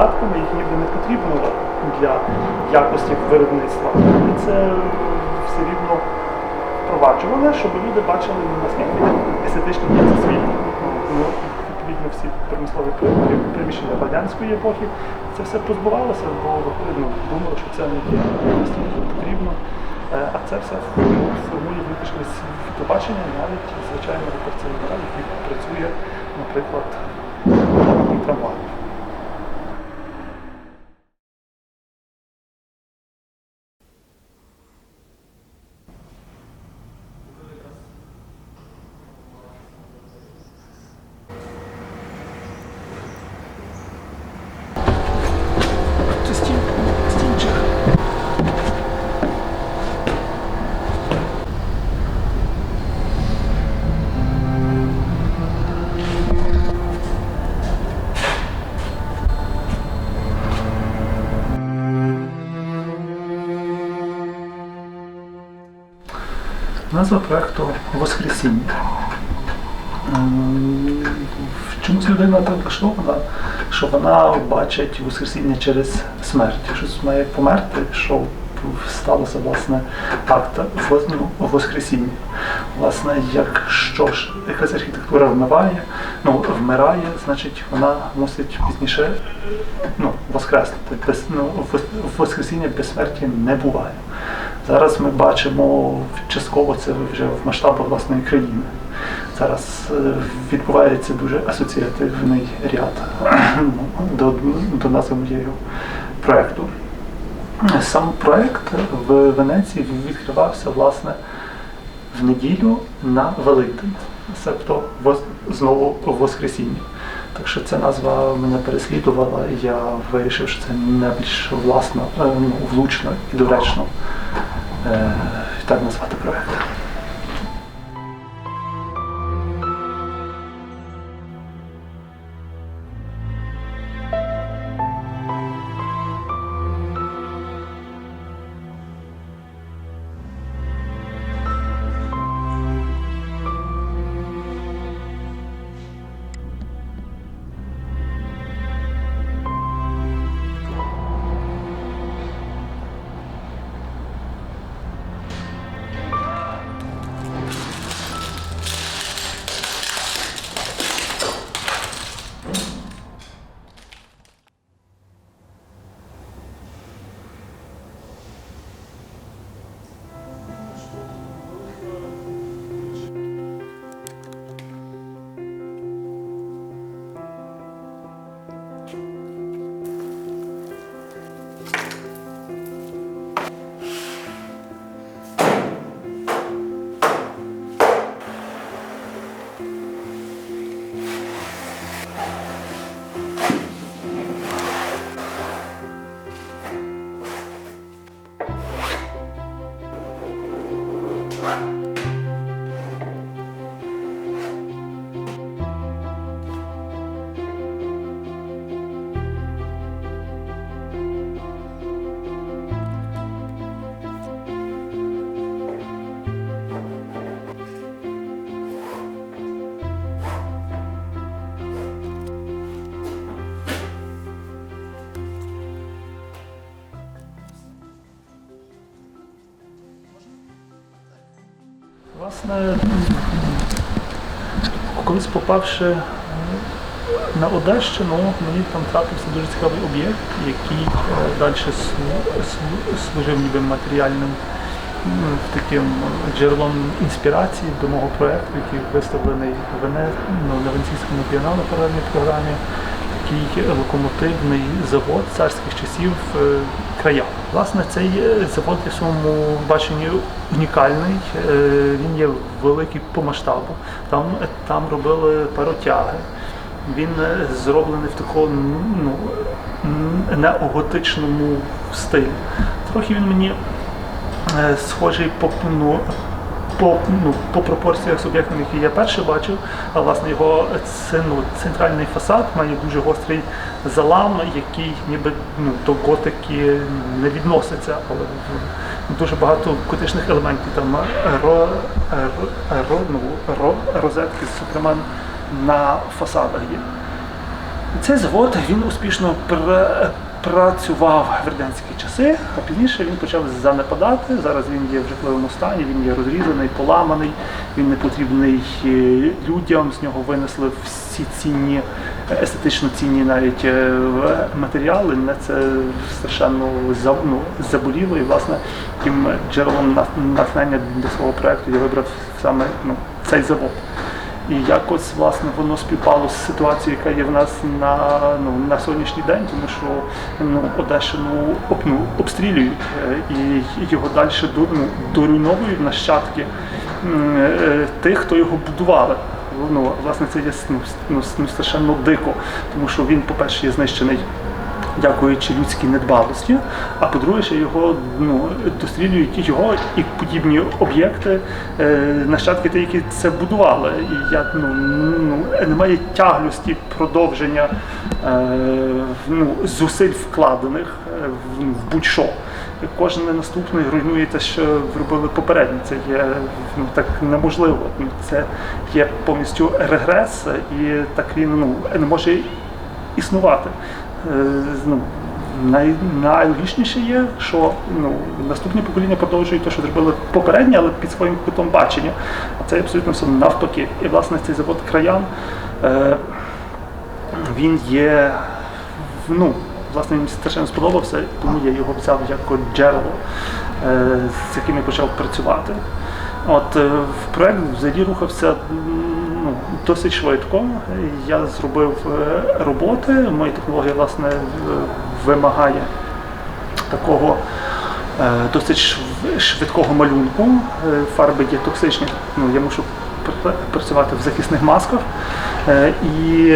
додатками, їх ніби не потрібно для якості виробництва. І це все рівно впроваджували, щоб люди бачили, наскільки естетично є це світ. Ну, відповідно, всі промислові приміщення радянської епохи це все позбувалося, бо ну, думали, що це не є настільки потрібно. Е, А це все формує внутрішнє світобачення навіть звичайно репорціонера, який працює, наприклад, на трамваї. Назва проекту Воскресіння. Ем, В чомусь людина так влаштована, що вона бачить Воскресіння через смерть. Щось має померти, що сталося власне акт Воскресіння. Власне, якщо ж якась архітектура вмиває, ну, вмирає, значить вона мусить пізніше ну, воскреснути. Без, ну, вос- Воскресіння безсмертя не буває. Зараз ми бачимо частково це вже в масштабах власної країни. Зараз е, відбувається дуже асоціативний ряд до, до назви моєї проєкту. Сам проєкт в Венеції відкривався власне в неділю на Великдень, воз- знову Воскресіння. Так що ця назва мене переслідувала, і я вирішив, що це найбільш власно, е, ну, влучно і доречно е, так назвати проєкт. Власне, колись попавши на Одещину, мені там трапився дуже цікавий об'єкт, який е, далі слу- слу- служив ніби матеріальним таким джерелом інспірації до мого проєкту, який виставлений в ну, Венеційському бієнале паралельній програмі. Такий локомотивний завод царських часів е, края. Власне, цей е, завод в своєму баченні унікальний. Е, Він є великий по масштабу. Там, там робили паротяги. Він е, зроблений в такому ну, неоготичному стилі. Трохи він мені е, схожий по, ну, по, ну, по пропорціях з об'єктом, який я перше бачив, а власне його ну, центральний фасад має дуже гострий залам, який ніби ну, до готики не відноситься, але дуже багато котичних елементів. Там ро, ро, ро, ну, ро, розетки, зокрема, на фасадах є. Цей завод він успішно працював в радянські часи, а пізніше він почав занепадати. Зараз він є в житловому стані, він є розрізаний, поламаний, він не потрібний е, людям. З нього винесли всі цінні, естетично цінні навіть е, матеріали. Мене це страшенно ну, заболіло. І власне тим джерелом на- натхнення для свого проекту я вибрав саме ну, цей завод. І якось власне воно співпало з ситуацією, яка є в нас на, ну, на сьогоднішній день, тому що ну, Одещину ну, обстрілюють е, і його далі ну, доруйновують нащадки е, тих, хто його будували. Ну, власне, це є ну, ну, ну, страшенно дико, тому що він, по-перше, є знищений дякуючи людській недбалості, а по-друге, ще його ну, дострілюють його і подібні об'єкти, е, нащадки ті, які це будували. І я ну, ну, немає тяглості продовження е, ну, зусиль вкладених е, в, в будь-що. Кожен наступний руйнує те, що зробили попередні. Це є ну, так неможливо. Ну, Це є повністю регрес, і так він ну, не може існувати. Е, ну, най, найлогічніше є, що ну, наступні покоління продовжують те, що зробили попередні, але під своїм кутом бачення. А це абсолютно все навпаки. І власне цей завод краян е, він є. Ну, власне, мені страшенно сподобався, тому я його взяв як джерело, е, з яким я почав працювати. От е, в проект взагалі рухався ну, досить швидко. Я зробив е, роботи. Моя технологія власне вимагає такого е, досить швидкого малюнку. Е, Фарби є токсичні. Ну, я мушу працювати в захисних масках. І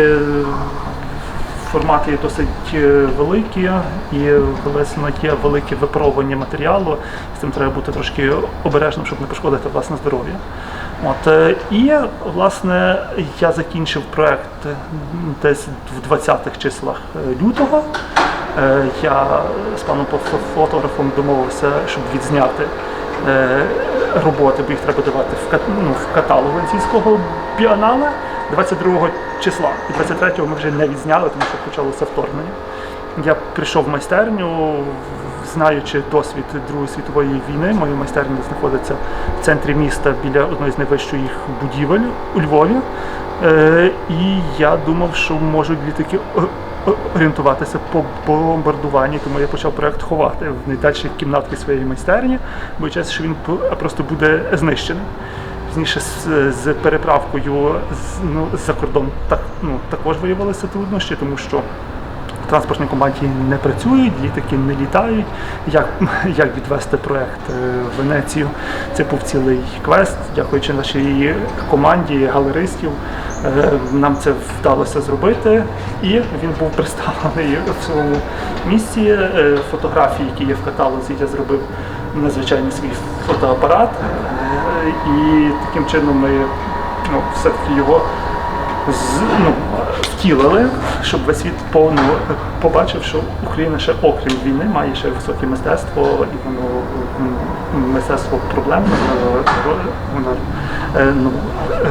формати є досить великі, і власне є велике випробування матеріалу. З цим треба бути трошки обережним, щоб не пошкодити власне здоров'я. От, е, і власне я закінчив проект десь в 20-х числах е, лютого. Е, Я з паном фо- фотографом домовився, щоб відзняти роботи, бо їх треба давати в, ну, в каталог Венеційського біанале 22 числа. І 23-го ми вже не відзняли, тому що почалося вторгнення. Я прийшов в майстерню, знаючи досвід Другої світової війни. Моя майстерня знаходиться в центрі міста біля одної з найвищих будівель у Львові. Е, і я думав, що можуть літаки о- о- орієнтуватися по бомбардуванні, тому я почав проект ховати в найдальші кімнатки своєї майстерні, боючись, що він просто буде знищений. Пізніше з переправкою з, ну, за кордон так, ну, також виявилися труднощі, тому що транспортні компанії не працюють, літаки не літають. Як, як відвести проект е, в Венецію? Це був цілий квест. Дякуючи нашій команді галеристів, е, нам це вдалося зробити, і він був представлений в цьому місці. Е, Фотографії, які є в каталозі, я зробив надзвичайний свій фотоапарат, і таким чином ми ну, все-таки його ну, втілили, щоб весь світ повно побачив, що Україна ще окрім війни має ще високе мистецтво, і воно мистецтво проблемне, воно, воно е, ну,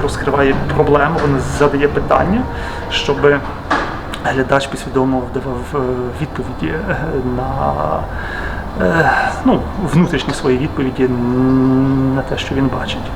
розкриває проблему, воно задає питання, щоб глядач підсвідомо давав е, відповіді е, на е, ну, внутрішні свої відповіді на те, що він бачить.